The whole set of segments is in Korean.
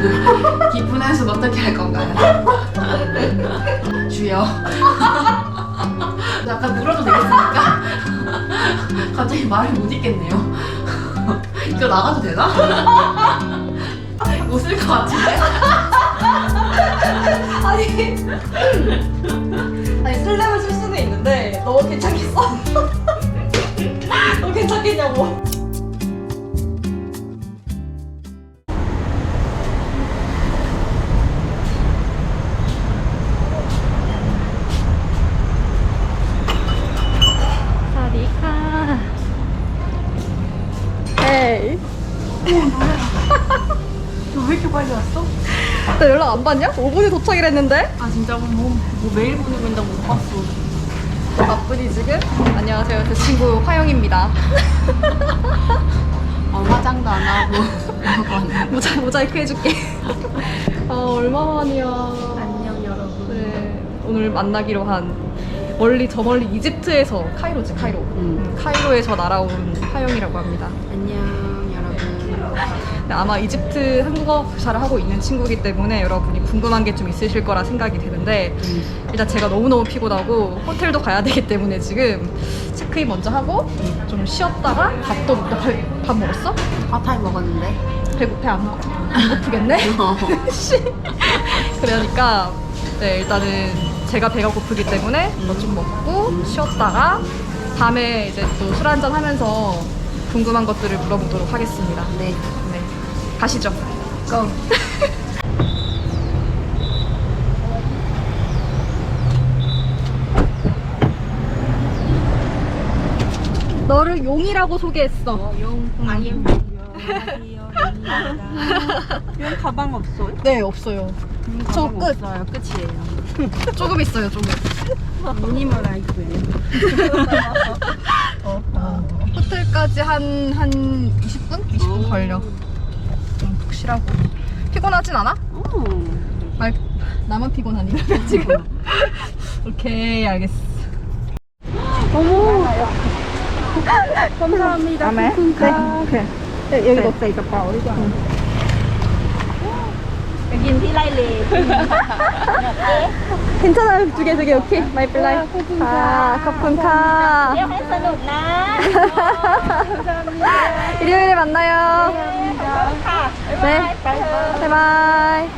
깊은 한숨 어떻게 할 건가요? 주여. 잠깐 물어도 되겠습니까? 갑자기 말을 못 읽겠네요. 이거 나가도 되나? 웃을 것 같은데? 아니 아니 설렘을 줄 수는 있는데 너 괜찮겠어? 너 괜찮겠냐고 왜 이렇게 빨리 왔어? 너 연락 안 받냐? 5분에 도착이랬는데 아 진짜 뭐, 뭐 메일 보내고 있다고 못 봤어. 바쁘니 지금? 안녕하세요 제 친구 화영입니다 어, 화장도 안 하고. 모자, 모자이크 해줄게 아 얼마만이야 안녕 여러분. 네, 오늘 만나기로 한 멀리 저 멀리 이집트에서 카이로지 카이로 음. 카이로에서 날아온 화영이라고 합니다 안녕 아마 이집트 한국어 교사를 하고 있는 친구이기 때문에 여러분이 궁금한 게 좀 있으실 거라 생각이 되는데 음. 일단 제가 너무너무 피곤하고 호텔도 가야 되기 때문에 지금 체크인 먼저 하고 좀 쉬었다가 밥도 먹고 밥, 밥 먹었어? 파타임 먹었는데. 배고파 안 먹어 안 고프겠네? 어. 씨. 그러니까 네 일단은 제가 배가 고프기 때문에 뭐 좀 먹고 쉬었다가 다음에 이제 또 술 한잔 하면서 궁금한 것들을 물어보도록 하겠습니다. 네. 네 가시죠. 고. 너를 용이라고 소개했어. 용. 아님. 용 가방 없어요? 네 없어요. 저 끝. 없어요. 끝이에요. 조금 있어요 조금. 미니멀 라이프예요. 어, 호텔까지 한, 한 20분? 20분 걸려. 쉬라고. 피곤하진 않아? 오. 말, 나만 피곤하니, 지금. 오케이, 알겠어. 어머! 감사합니다. 네. 네. 여기 넣었다, 이거 봐. 어디가. 죽인 힐라일리 괜찮아요? 두 개 두 개. 오케이. 마이 플라이 아 거품카. 내가 할 수는 없나 일요일에 만나요. 네. 감사합니다. 네 바이바이.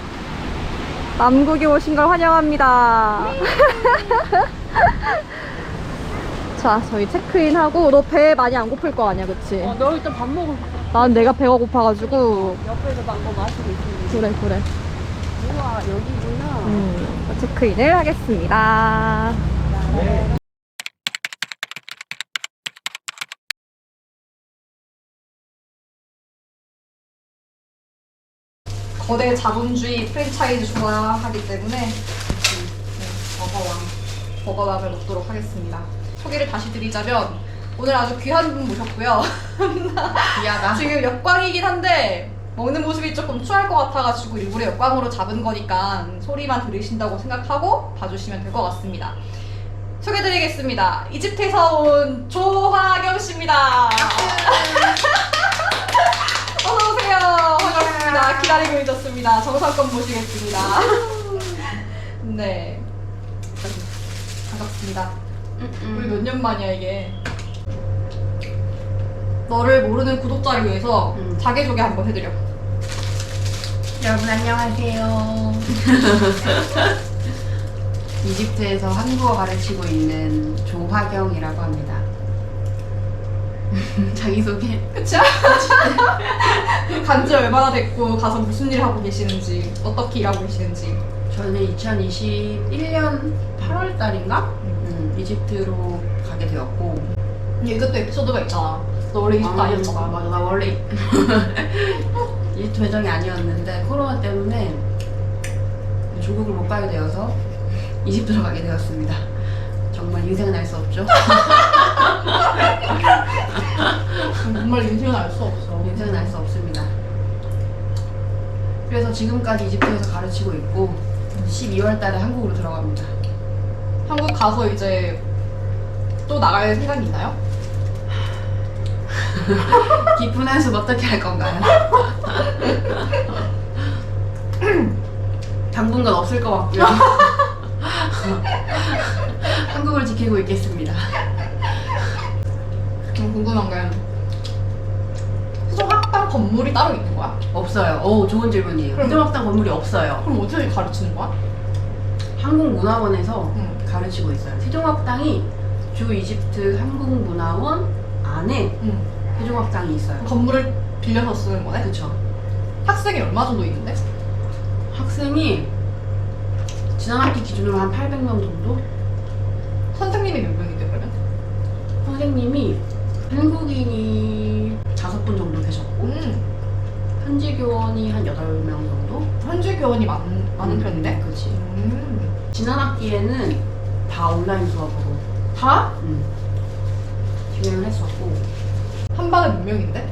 남국에 오신 걸 환영합니다. 자 저희 체크인하고 너 배 많이 안 고플 거 아니야 그치? 어, 너 일단 밥 먹을 난 내가 배가 고파가지고. 옆에서 막뭐 마시고 있으니 그래 그래. 우와, 여기구나. 음, 체크인을 하겠습니다. 거대 자본주의 프랜차이즈 좋아하기 때문에 네, 버거왕, 버거왕을 먹도록 하겠습니다. 소개를 다시 드리자면 오늘 아주 귀한 분 모셨고요. 미안하다. 지금 역광이긴 한데 먹는 모습이 조금 추할 것 같아가지고 일부러 역광으로 잡은 거니까 소리만 들으신다고 생각하고 봐주시면 될 것 같습니다. 소개드리겠습니다. 이집트에서 온 조화경 씨입니다. 어서 오세요. 반갑습니다. 기다리고 있었습니다. 정상권 모시겠습니다. 네. 반갑습니다. 우리 몇 년 만이야 이게. 너를 모르는 구독자를 위해서 음. 자기소개 한번 해드려. 여러분 안녕하세요. 이집트에서 한국어 가르치고 있는 조화경이라고 합니다. 자기소개. 끝이야? 간지 얼마나 됐고 가서 무슨 일 하고 계시는지 어떻게 일하고 계시는지. 저는 2021년 8월 달인가? 음, 이집트로 가게 되었고 근데 이것도 에피소드가 있잖아. 너 원래 이집트 아, 아니었잖아. 맞아 나 원래 이집트 배정이 아니었는데 코로나 때문에 조국을 못 가게 되어서 이집트로 가게 되었습니다. 정말 인생은 알 수 없죠. 정말 인생은 알 수 없어. 인생은 알 수 없습니다. 그래서 지금까지 이집트에서 가르치고 있고 12월 달에 한국으로 들어갑니다. 한국 가서 이제 또 나갈 생각이 있나요? 깊은 한숨 어떻게 할 건가요? 당분간 없을 것 같고요. 한국을 지키고 있겠습니다. 좀 궁금한 게 세종학당 건물이 따로 있는 거야? 없어요. 오, 좋은 질문이에요. 그럼- 세종학당 건물이 없어요. 그럼 어떻게 가르치는 거야? 한국문화원에서 응. 가르치고 있어요. 세종학당이 주 이집트 한국문화원 안에 응. 세종학당이 있어요. 건물을 빌려서 쓰는 거네? 그렇죠. 학생이 얼마 정도 있는데? 학생이 지난 학기 기준으로 한 800명 정도? 선생님이 몇 명인데 그러면? 선생님이 한국인이 다섯 분 정도 계셨고 음, 현지 교원이 한 8명 정도? 현지 교원이 많, 많은 음, 편인데? 그렇지. 음. 지난 학기에는 다 온라인 수업으로 다? 음, 진행을 했었고 한 반에 몇 명인데?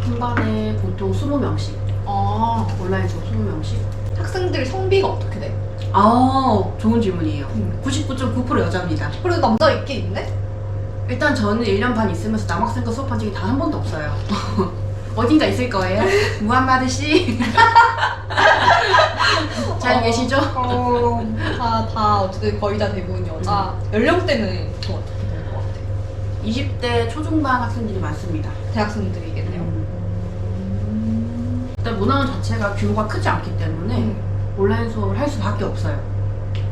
한 반에 보통 20명씩 아, 온라인 수업 20명씩 학생들 성비가 어떻게 돼? 아 좋은 질문이에요 음. 99.9% 여자입니다 그래도 남자 있긴 있네? 일단 저는 1년 반 있으면서 남학생과 수업한 적이 단 한 번도 없어요 어딘가 있을 거예요 무함마드 씨 잘 어. 계시죠? 어, 다, 다 어쨌든 거의 다 대부분 여자. 연령대는 것 같아? 20대 초중반 학생들이 많습니다 대학생들이겠네요. 음. 일단 문화원 자체가 규모가 크지 않기 때문에 음. 온라인 수업을 할 수밖에 없어요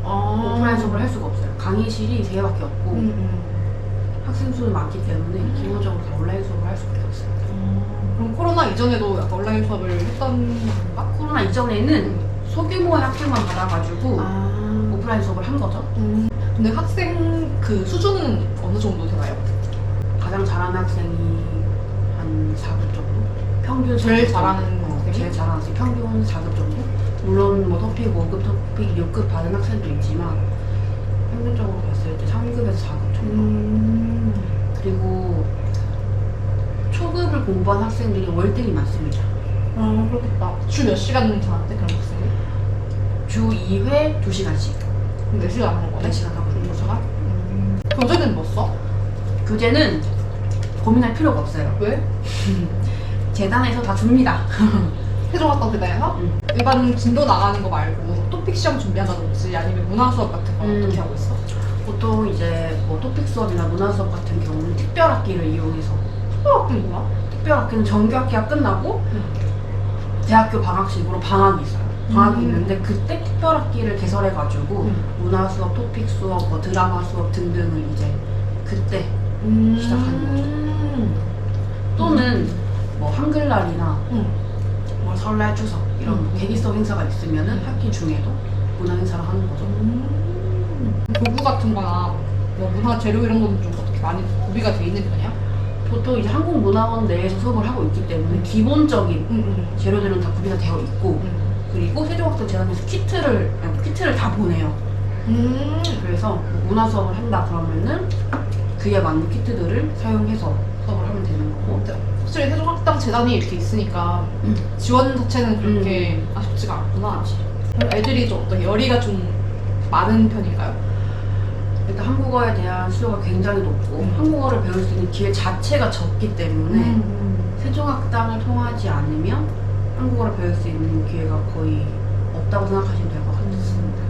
아. 오프라인 수업을 할 수가 없어요 강의실이 세 개밖에 없고 음, 음. 학생 수는 많기 때문에 기본적으로 다 온라인 수업을 할 수밖에 없어요 그럼 코로나 이전에도 약간 온라인 수업을 했던 건가? 코로나 이전에는 소규모의 학생만 받아가지고 아. 오프라인 수업을 한 거죠. 음. 근데 학생 그 수준은 어느 정도 되나요? 가장 잘하는 학생이 한 4급 정도? 평균 제일 4급 잘하는 정도. 어, 학생이? 제일 잘하는 학생 평균 4급 정도? 물론 뭐 토픽 5급, 토픽 6급 받은 학생도 있지만 평균적으로 봤을 때 3급에서 4급 정도 음. 그리고 초급을 공부한 학생들이 월등히 많습니다. 아, 그렇겠다. 주 몇 시간 자는데 그런 학생이? 주 2회 2시간씩 그럼 몇 시간 하는 거네? 4시간 하고 거죠. 음. 교재는 뭐 써? 교재는 고민할 필요가 없어요. 왜? 재단에서 다 줍니다. 세종학당 대단에서? 음. 일반 진도 나가는 거 말고 토픽 시험 준비한다든지 아니면 문화 수업 같은 거 음. 어떻게 하고 있어? 보통 이제 뭐 토픽 수업이나 문화 수업 같은 경우는 특별 학기를 이용해서 수학은 뭐야? 특별 학기는 정규 학기가 끝나고 음. 대학교 방학식으로 방학이 있어요. 방학이 음. 있는데 그때 특별 학기를 개설해가지고 음. 문화 수업, 토픽 수업, 뭐 드라마 수업 등등을 이제 그때 시작하는 거죠. 음. 또는 뭐 한글날이나 음. 뭐 설날, 추석 이런 음. 계기성 행사가 있으면은 학기 중에도 문화 행사를 하는 거죠. 음. 교구 같은 거나 뭐 문화 재료 이런 거는 좀 어떻게 많이 구비가 돼 있는 편이야? 보통 이제 한국문화원 내에서 수업을 하고 있기 때문에 기본적인 응, 재료들은 다 구비가 되어 있고 응. 그리고 세종학교 재단에서 키트를 아니, 키트를 다 보내요. 음. 그래서 뭐 문화 수업을 한다 그러면은 그에 맞는 키트들을 사용해서 거고. 확실히 세종학당 재단이 이렇게 있으니까 음. 지원 자체는 그렇게 아쉽지가 않구나. 그럼 애들이 좀 어떤 열의가 좀 많은 편인가요? 일단 한국어에 대한 수요가 굉장히 높고 음. 한국어를 배울 수 있는 기회 자체가 적기 때문에 음. 세종학당을 통하지 않으면 한국어를 배울 수 있는 기회가 거의 없다고 생각하시면 될 것 같습니다.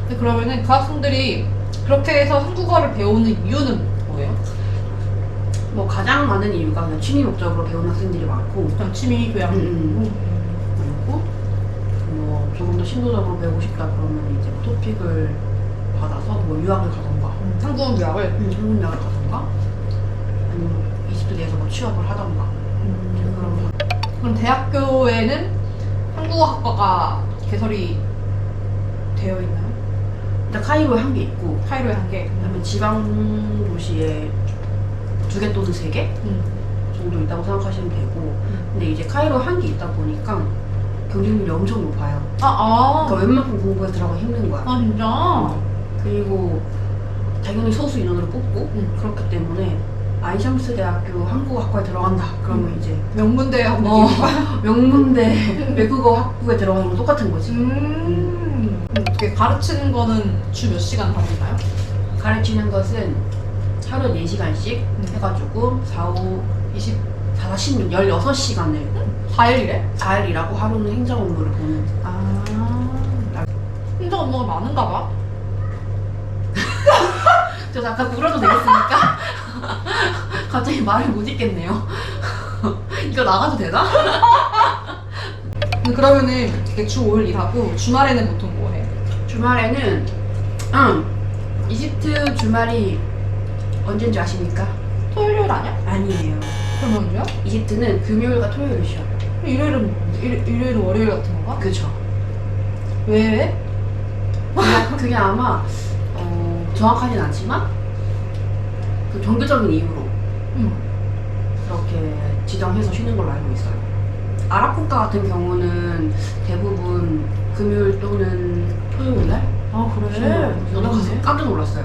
근데 그러면은 그 학생들이 그렇게 해서 한국어를 배우는 이유는 뭐예요? 뭐 가장 많은 이유가 그냥 취미 목적으로 배우는 학생들이 많고 그냥 취미 교양. 음, 그리고 뭐 조금 더 신도적으로 배우고 싶다 그러면 이제 뭐 토픽을 받아서 뭐 유학을 가던가 음. 한국 유학을. 음, 한국 유학을 가던가 아니면 이집트 내에서 뭐 취업을 하던가 그런 그럼 대학교에는 한국어 학과가 개설이 되어 있나요? 일단 카이로에 한 개 있고 카이로에 한 개. 그다음에 지방 도시에 두 개 또는 세개 음. 정도 있다고 생각하시면 되고 근데 이제 카이로에 한개 있다 보니까 경쟁률이 엄청 높아요 아, 아. 그러니까 웬만큼 공부에 들어가기 힘든 거야 아, 진짜? 그리고 당연히 소수 인원으로 뽑고 음. 그렇기 때문에 아이샴스 대학교 한국어 학과에 들어간다 그러면 이제 명문대 하고 어. 명문대 외국어 학부에 들어가는 건 똑같은 거지 음. 어떻게 가르치는 거는 주 몇 시간 하나요? 가르치는 것은 하루 4시간씩 음. 해가지고 4, 5, 20, 4시 16시간을 4일이래? 4일 일하고 하루는 행정 업무를 보는 아. 행정 업무가 많은가 봐. 저 잠깐 울어도 되겠습니까? 갑자기 말을 못 잇겠네요 이거 나가도 되나? 근데 그러면은 주 5일 일하고 주말에는 보통 뭐 해? 주말에는 응 이집트 주말이 언제인지 아십니까? 토요일 요일 아니야? 아니에요 그러면요? 이집트는 금요일과 토요일을 쉬어요 일요일은 일, 일요일 월요일 같은 건가? 그쵸 왜? 그게, 그게 아마 어, 정확하진 않지만 그 종교적인 이유로 응. 그렇게 지정해서 쉬는 걸로 알고 있어요. 아랍 국가 같은 경우는 대부분 금요일 또는 토요일 날 아 쉬어요. 저도 가서 깜짝 놀랐어요.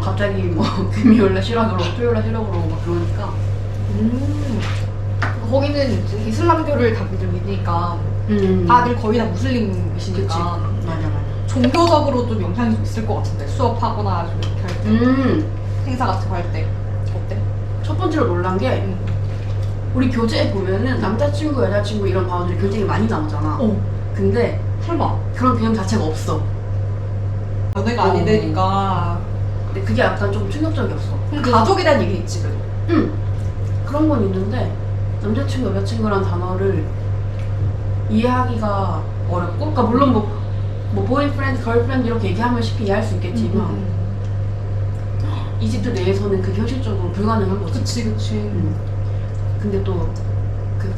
갑자기 뭐 금요일 날 쉬라 그러고 토요일 날 쉬라 그러고 막 그러니까 음. 거기는 이슬람교를 다들 믿으니까 음. 다들 거의 다. 무슬림이시니까 맞아 맞아. 종교적으로 좀 영향이 좀 있을 것 같은데 수업하거나 좀 이렇게 할 때, 음. 행사 같은 거 할 때 어때? 첫 번째로 놀란 게 응. 우리 교재에 보면은 남자친구 여자친구 이런 단어들이 굉장히 많이 나오잖아. 어 근데 설마 그런 개념 자체가 없어. 연애가 어. 아니되니까 근데 그게 약간 좀 충격적이었어. 가족이란 얘기 있지 그래도 응. 그런 건 있는데 남자친구 여자친구란 단어를 이해하기가 어렵고 그러니까 물론 뭐, 뭐 보이프렌드, 걸프렌드 이렇게 얘기하면 쉽게 이해할 수 있겠지만 음, 이집트 내에서는 그게 현실적으로 불가능한 거지 그치 그치 응. 근데 또그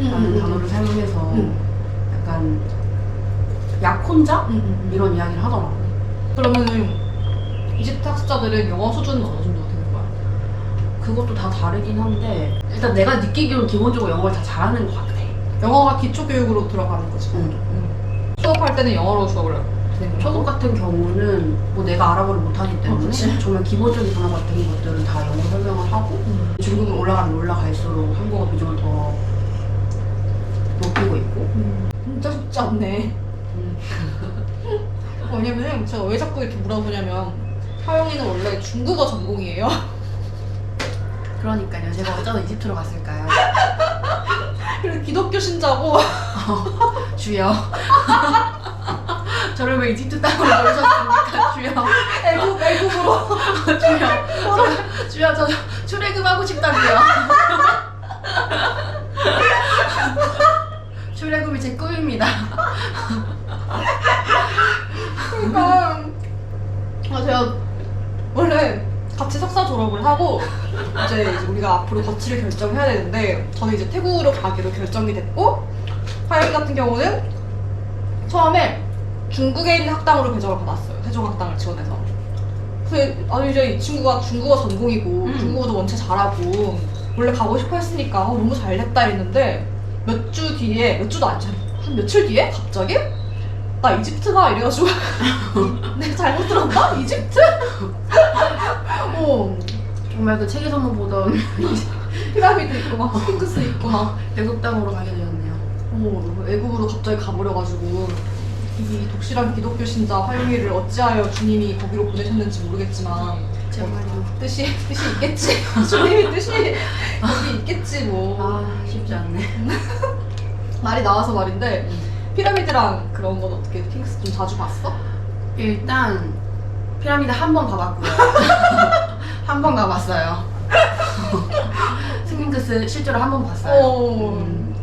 음, 음, 음. 단어를 사용해서 음. 약간 약혼자? 음, 음, 음. 이런 이야기를 하더라고 그러면은 이집트 학습자들은 영어 수준은 어느 정도 되는 거야? 그것도 다 다르긴 한데 일단 내가 느끼기로는 기본적으로 영어를 다 잘하는 것 같아 영어가 기초 교육으로 들어가는 거지. 응. 응. 수업할 때는 영어로 수업을 거야. 초급 같은 경우는 뭐 내가 아랍어를 못하기 때문에 어. 정말 기본적인 단어 같은 것들은 다 영어로 설명을 하고 응. 중국으로 올라가면 올라갈수록 한국어 비중을 더 높이고 있고 진짜 쉽지 않네. 음. 왜냐면은 제가 왜 자꾸 이렇게 물어보냐면 하영이는 원래 중국어 전공이에요. 그러니까요. 제가 어쩌다 이집트로 갔을까요? 그리고 기독교 신자고. 주여. 저를 왜 이집트 땅으로 보내셨습니까? 주여. 애국 애국으로. 주여. 저, 주여 저 출애굽하고 싶다고요. 출애굽이 제 꿈입니다. 그러니까. 아 제가 원래 같이 석사 졸업을 하고 이제, 이제 우리가 앞으로 거치를 결정해야 되는데 저는 이제 태국으로 가기로 결정이 됐고 하영이 같은 경우는 처음에 중국에 있는 학당으로 배정을 받았어요 세종 학당을 지원해서 그래서 아니 이제 이 친구가 중국어 전공이고 음. 중국어도 원체 잘하고 원래 가고 싶어 했으니까 어, 너무 잘 됐다 했는데 몇 주 뒤에 몇 주도 아니죠 한 며칠 뒤에 갑자기 나 이집트가 이래가지고. 내가 잘못 들었나? 이집트? 어. 정말 그 책에서 만 보던 피라미드 있고 막 스핑크스 있고 막. 외국 땅으로 가게 되었네요. 어, 외국으로 갑자기 가버려가지고 이 독실한 기독교 신자 화영이를 어찌하여 주님이 거기로 보내셨는지 모르겠지만. 정말요. 뜻이 뜻이 있겠지. 주님의 뜻이 거기 있겠지 뭐. 아 쉽지 않네. 말이 나와서 말인데 피라미드랑 그런 건 어떻게 핑크스 좀 자주 봤어? 일단 피라미드 한 번 가봤고요. 한 번 가봤어요. 스핑크스 실제로 한 번 봤어요. 어. 음,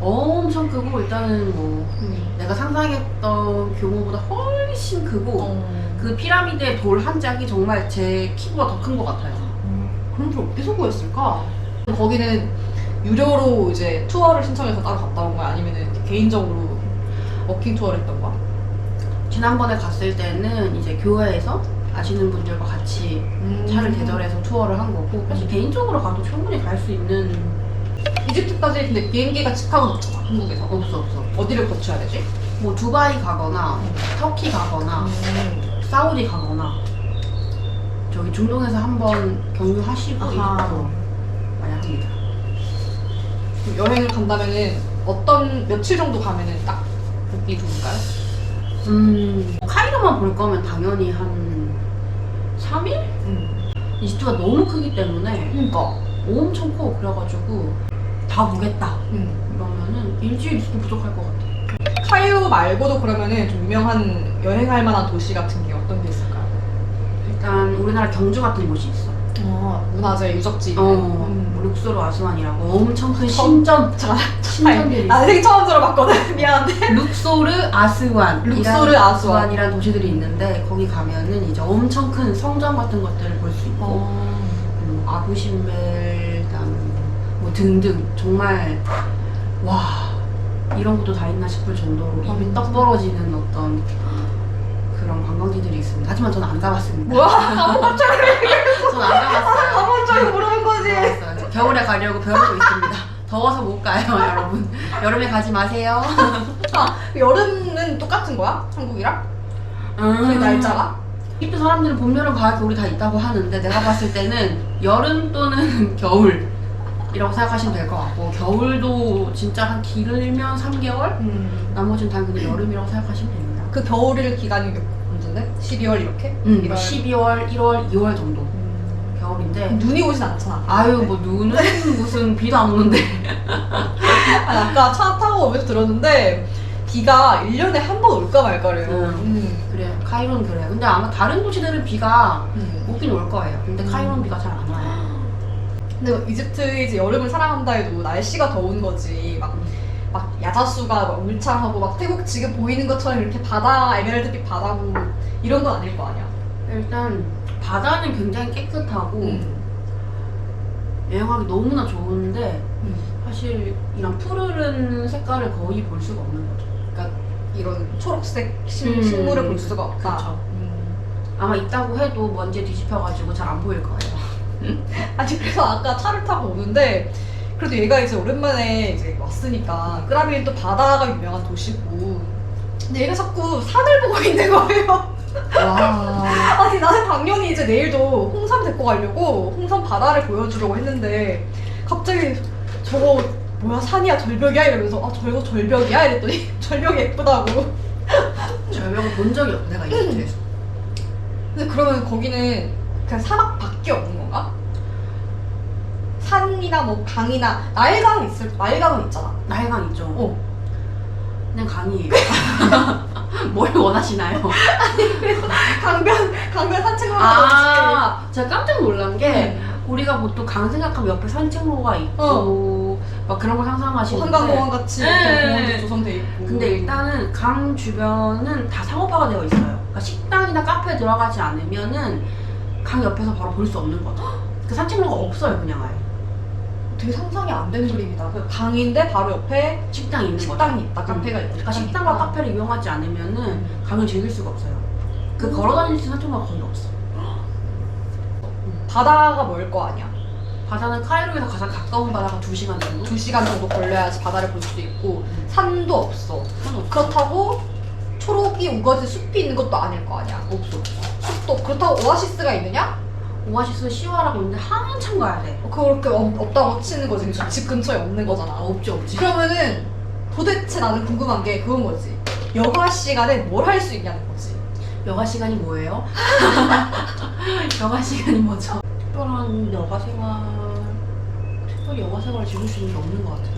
엄청 크고 일단은 뭐 음. 내가 상상했던 규모보다 훨씬 크고 어. 그 피라미드의 돌 한 짝이 정말 제 키보다 더 큰 것 같아요. 그런 걸 어디서 구했을까? 거기는 유료로 이제 투어를 신청해서 따로 갔다 온 거야? 아니면 은 개인적으로 워킹 투어를 했던 거야? 지난번에 갔을 때는 이제 교회에서 아시는 분들과 같이 차를 대절해서 투어를 한 거고 사실 개인적으로 가도 충분히 갈 수 있는 이집트까지 근데 비행기가 직항은 없잖아 한국에서 없어 없어. 어디를 거쳐야 되지? 뭐 두바이 가거나 터키 가거나 음. 사우디 가거나 저기 중동에서 한번 경유하시고. 이집트로 만약 합니다. 여행을 간다면은 어떤 며칠 정도 가면은 딱 보기 좋을까요? 음 카이로만 볼 거면 당연히 한 3일? 음. 이집트가 너무 크기 때문에 그러니까 엄청 커 그래가지고 다 보겠다 음. 이러면은 일주일 있어도 부족할 것 같아. 카이로 말고도 그러면은 좀 유명한 여행할 만한 도시 같은 게 어떤 게 있을까요? 일단 우리나라 경주 같은 곳이 있어. 어, 문화재 유적지. 어, 음. 룩소르 아스완이라고 엄청 큰 처음- 신전 잠깐. 신전들이. 나 생일 처음 들어봤거든. 미안한데. 룩소르 아스완 룩소르 아스완. 이란 도시들이 있는데 거기 가면은 이제 엄청 큰 성전 같은 것들을 볼 수 있고 어. 음, 아부신벨 그다음 뭐 등등 정말 와 이런 것도 다 있나 싶을 정도로 입이 음. 떡 벌어지는 어떤 그런 관광지들이 있습니다. 하지만 저는 안 가봤습니다. 뭐야? 아무 갑자기 저는 안 가봤어요. 아무 줄 모르는 거지. 안 가봤어요. 겨울에 가려고 배우고 있습니다. 더워서 못 가요, 여러분. 여름에 가지 마세요. 아, 여름은 똑같은 거야? 한국이랑? 그 날짜가? 이집트 사람들은 봄, 여름, 가을, 겨울이 다 있다고 하는데 내가 봤을 때는 여름 또는 겨울 이라고 생각하시면 될 것 같고 겨울도 진짜 한 길면 3개월? 음. 나머지는 당연히 여름이라고 생각하시면 됩니다. 그 겨울일 기간이 몇 언제인데? 12월 이렇게? 음, 이월. 12월, 1월, 2월 정도 음. 겨울인데 눈이 오진 않잖아. 아유 뭐 눈은 무슨 비도 안 오는데 아니, 아까 차 타고 오면서 들었는데 비가 1년에 한 번 올까 말까래요. 음. 음. 그래 카이로는 그래 근데 아마 다른 도시들은 비가 음. 오긴 올 거예요 근데 음. 카이로는 비가 잘 안 와요 근데 이집트 이제 여름을 사랑한다 해도 날씨가 더운 거지 막, 막 야자수가 막 울창하고 막 태국 지금 보이는 것처럼 이렇게 바다 에메랄드빛 바다고 이런 건 아닐 거 아니야. 일단 바다는 굉장히 깨끗하고 음. 여행하기 너무나 좋은데 음. 사실 이런 푸르른 색깔을 거의 볼 수가 없는 거죠 그러니까 이런 초록색 식, 음. 식물을 볼 수가 없다. 그쵸. 음. 아마 있다고 해도 먼지에 뒤집혀가지고 잘 안 보일 거예요 아니 그래서 아까 차를 타고 오는데 그래도 얘가 이제 오랜만에 이제 왔으니까 끄라비는 또 바다가 유명한 도시고 근데 얘가 자꾸 산을 보고 있는 거예요. 와. 아니 나는 당연히 이제 내일도 홍삼 데리고 가려고 홍삼 바다를 보여주려고 했는데 갑자기 저거 뭐야 산이야 절벽이야? 이러면서 아 저거 절벽이야? 이랬더니 절벽이 예쁘다고. 절벽을 본 적이 없어 내가 이집트에서 근데 그러면 거기는 그냥 사막 밖에 없는 건가? 산이나 뭐 강이나 나일강은 있을 나일강은 있잖아. 나일강 있죠. 어 그냥 강이에요 뭘 원하시나요? 강변 강변 산책로가 아, 아 제가 깜짝 놀란 게 우리가 보통 강 생각하면 옆에 산책로가 있고 막 그런 걸 상상하시는데 한강공원 같이 네. 이렇게 공원도 조성돼 있고 근데 일단은 강 주변은 다 상업화가 되어 있어요. 그러니까 식당이나 카페에 들어가지 않으면은 강 옆에서 바로 볼 수 없는 거죠. 그 산책로가 없어요, 그냥 아예. 되게 상상이 안 되는 그림이다 그 강인데 바로 옆에 식당이 있는 거죠. 식당이 있다 카페가 있다 그러니까 식당과 카페를 이용하지 않으면은 강을 즐길 수가 없어요. 그 걸어 다닐 수 있는 산책로가 거의 없어. 바다가 멀 거 아니야 바다는 카이로에서 가장 가까운 바다가 2시간 정도? 두 시간 정도 걸려야지 바다를 볼수 있고 산도 없어 그렇다. 그렇다고 초록이 우거진 숲이 있는 것도 아닐 거 아니야 없어. 숲도 그렇다고 오아시스가 있느냐? 오아시스 시와라고 있는데 한참 가야 돼. 그렇게 없, 없다고 치는 거지 집 근처에 없는 거잖아 아, 없지, 없지. 그러면은 도대체 나는 궁금한 게 그건 거지 여가 시간에 뭘 할 수 있냐는 거지 여가 시간이 뭐예요? 여가 시간이 뭐죠? 특별한 여가 생활, 특별히 여가 생활을 즐길 수 있는 게 없는 것 같아요.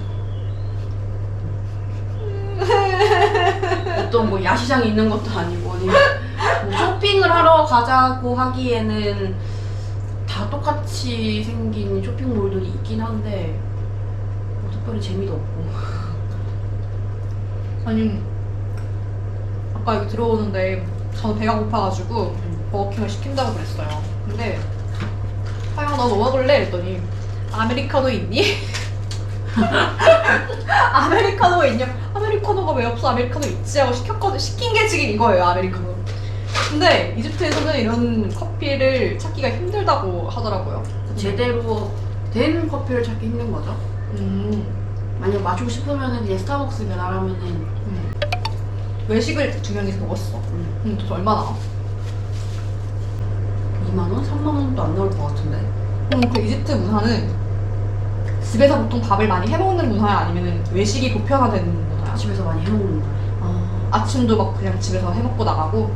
어떤 뭐 야시장이 있는 것도 아니고 아니면 뭐 쇼핑을 하러 가자고 하기에는 다 똑같이 생긴 쇼핑몰들이 있긴 한데 뭐 특별히 재미도 없고 아니 아까 여기 들어오는데 저는 배가 고파가지고 버거킹을 시킨다고 그랬어요 근데 하영아 너뭐 먹을래? 했더니 아메리카노 있니? 아메리카노가 있냐? 아메리카노가 왜 없어? 아메리카노 있지? 하고 시켰거든 시킨 게 지금 이거예요 아메리카노 근데 이집트에서는 이런 커피를 찾기가 힘들다고 하더라고요 제대로 된 커피를 찾기 힘든 거죠. 음. 만약 마시고 싶으면은 그냥 스타벅스 배달하면은 음. 외식을 두 명이서 먹었어 음, 음, 도대체 얼마나? 2만 원, 3만 원도 안 나올 것 같은데. 음, 그 이집트 문화는 집에서 보통 밥을 많이 해먹는 문화야 아니면 외식이 보편화된 문화야? 집에서 많이 해먹는 거야. 아, 아침도 막 그냥 집에서 해먹고 나가고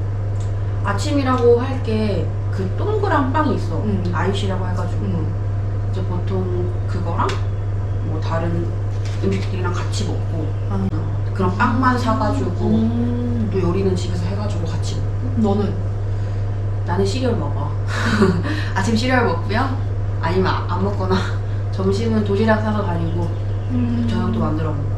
아침이라고 할 게 그 동그란 빵이 있어. 음. 아이시라고 해가지고 음. 이제 보통 그거랑 뭐 다른 음식들이랑 같이 먹고 아. 그런 빵만 사가지고 음. 또 요리는 집에서 해가지고 같이 먹고 너는? 나는 시리얼 먹어 아침 시리얼 먹고요 아니면 아- 안 먹거나 점심은 도시락 싸서 다니고 저녁도 만들어 먹고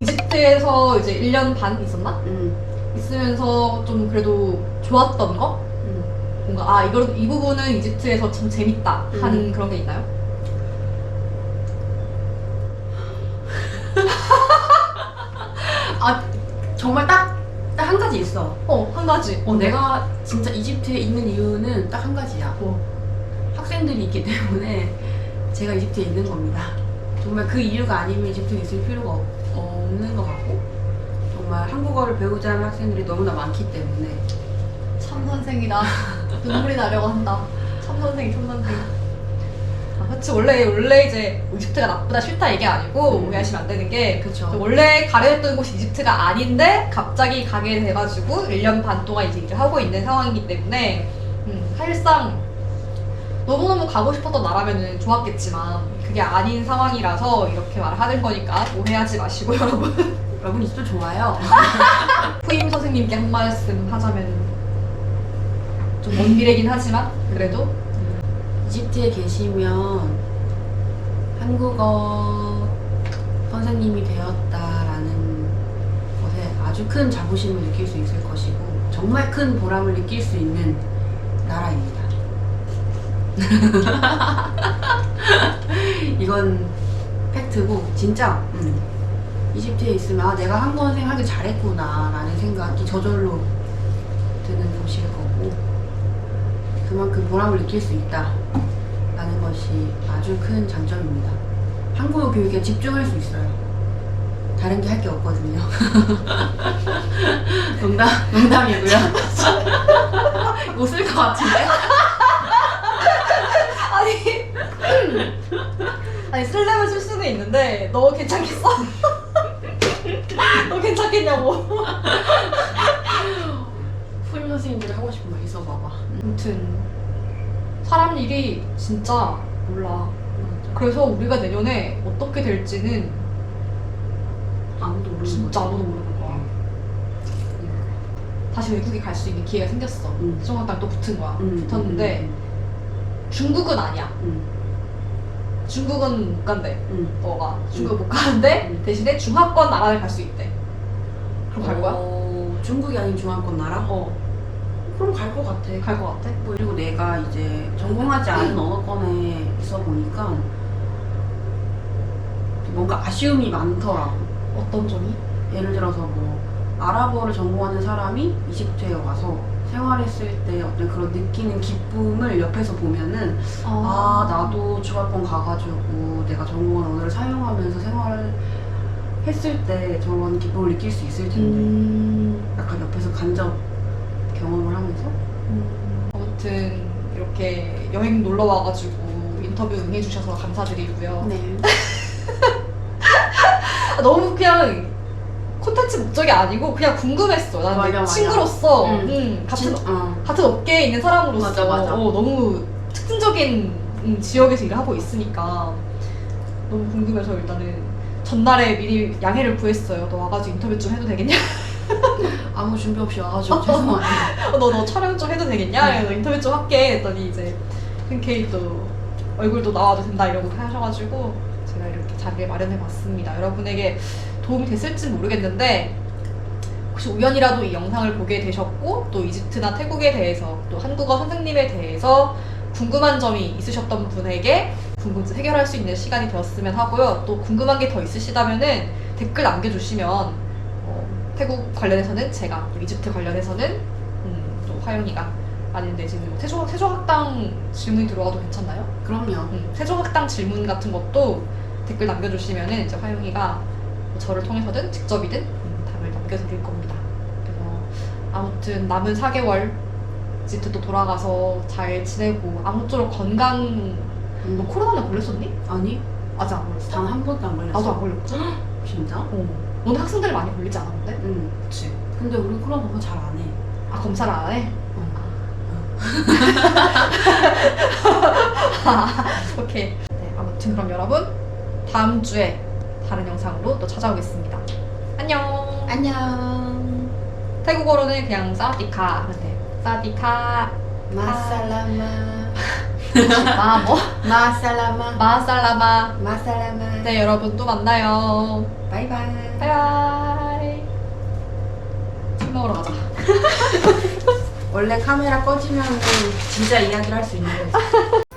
이집트에서 이제 1년 반 있었나? 음, 있으면서 좀 그래도 좋았던 거? 음. 뭔가 아 이걸 이 부분은 이집트에서 참 재밌다 하는 음. 그런 게 있나요? 아 정말 딱 딱 한 가지 있어 어 한 가지. 어, 내가 진짜 이집트에 있는 이유는 딱 한 가지야. 뭐? 학생들이 있기 때문에 제가 이집트에 있는 겁니다. 정말 그 이유가 아니면 이집트에 있을 필요가 없, 없는 것 같고 정말 한국어를 배우자 하는 학생들이 너무나 많기 때문에 참 선생이다. 눈물이 나려고 한다. 참 선생이 참 선생. 아, 그치 원래 원래 이제 이집트가 나쁘다 싫다 이게 아니고 음. 오해하시면 안 되는 게 그쵸. 원래 가려졌던 곳이 이집트가 아닌데 갑자기 가게 돼가지고 1년 반 동안 이제 일을 하고 있는 상황이기 때문에 음, 사실상 너무너무 가고 싶었던 나라면은 좋았겠지만 그게 아닌 상황이라서 이렇게 말을 하는 거니까 오해하지 마시고 여러분 여러분 이집트 좋아요. 후임 선생님께 한 말씀 하자면 좀 먼 미래긴 하지만 그래도 이집트에 계시면 한국어 선생님이 되었다라는 것에 아주 큰 자부심을 느낄 수 있을 것이고 정말 큰 보람을 느낄 수 있는 나라입니다. 이건 팩트고 진짜 음, 이집트에 있으면 아, 내가 선생님 하길 잘했구나 라는 생각이 저절로 드는 곳일 거고 그만큼 보람을 느낄 수 있다 라는 것이 아주 큰 장점입니다. 한국어 교육에 집중할 수 있어요. 다른 게 할 게 없거든요. 농담, 농담이고요. 웃을 것 같은데? 아니 아니 슬램을 쓸 수는 있는데 너 괜찮겠어? 너 괜찮겠냐고. 후임 선생님들이 하고 싶은 말 있어 봐봐. 아무튼 사람 일이 진짜 몰라. 그래서 우리가 내년에 어떻게 될지는 아무도 모르는 진짜. 아무도 모르는 거야. 다시 외국에 갈 수 있는 기회가 생겼어. 음. 세종학당 또 붙은 거야. 음, 붙었는데 중국은 아니야. 음, 중국은 못 간대 음, 너가 중국 못 가는데 음. 대신에 중화권 나라를 갈 수 있대 그럼 갈 거야? 어, 중국이 아닌 중앙권 나라? 어 그럼 갈 것 같아. 갈 것 같아? 뭐 그리고 내가 이제 전공하지 않은 언어권에 있어 보니까 뭔가 아쉬움이 많더라고. 어떤 점이? 예를 들어서 뭐 아랍어를 전공하는 사람이 이집트에 와서 생활했을 때 어떤 그런 느끼는 기쁨을 옆에서 보면은 아. 나도 중학권 가가지고 내가 전공한 언어를 사용하면서 생활을 했을 때 저런 기쁨을 느낄 수 있을 텐데. 음... 약간 옆에서 간접 경험을 하면서? 아무튼 이렇게 여행 놀러 와가지고 인터뷰 응해주셔서 감사드리고요. 네. 아, 너무 그냥 콘텐츠 목적이 아니고 그냥 궁금했어 나는 맞아, 맞아. 친구로서 음. 음, 같은 진- 어. 같은 업계에 있는 사람으로서 맞아, 맞아. 어, 너무 특징적인 음, 지역에서 일을 하고 있으니까 너무 궁금해서 일단은 전날에 미리 양해를 구했어요. 너 와가지고 인터뷰 좀 해도 되겠냐? 아무 준비 없이 와가지고 죄송해요 너너 촬영 좀 해도 되겠냐? 네. 그래서 인터뷰 좀 할게 했더니 이제 흔쾌히 또 얼굴도 나와도 된다 이러고 하셔가지고 제가 이렇게 자리를 마련해 봤습니다. 여러분에게 도움이 됐을지 모르겠는데 혹시 우연이라도 이 영상을 보게 되셨고 또 이집트나 태국에 대해서 또 한국어 선생님에 대해서 궁금한 점이 있으셨던 분에게 궁금증 해결할 수 있는 시간이 되었으면 하고요. 또 궁금한 게 더 있으시다면은 댓글 남겨주시면 어, 태국 관련해서는 제가 또 이집트 관련해서는 음, 또 화영이가 아닌데 지금 세종 세종학당 질문이 들어와도 괜찮나요? 그럼요 음, 세종학당 질문 같은 것도 댓글 남겨주시면은 이제 화영이가 저를 통해서든 직접이든 음, 답을 남겨드릴 겁니다. 그래서 아무튼 남은 4개월 이집트 또 돌아가서 잘 지내고 아무쪼록 건강 너 음. 코로나는 걸렸었니? 아니 아직 안 걸렸어? 단 한 번도 안 걸렸어 나도 안 걸렸지? 진짜? 어. 너는 학생들 많이 걸리지 않았는데? 응 그치. 근데 우리 코로나 보고 잘안 해. 아 검사를 안 해? 어. 오케이. 네, 아무튼 그럼 여러분 다음 주에 다른 영상으로 또 찾아오겠습니다. 안녕. 안녕. 태국어로는 그냥 사디카 하면 돼. 사디카. 마살라마. 마 뭐? 마살라마. 마살라마. 마살라마. 네 여러분 또 만나요. 바이바이. 바이바이. 술 먹으러 가자. 원래 카메라 꺼지면 진짜 이야기를 할 수 있는 거지.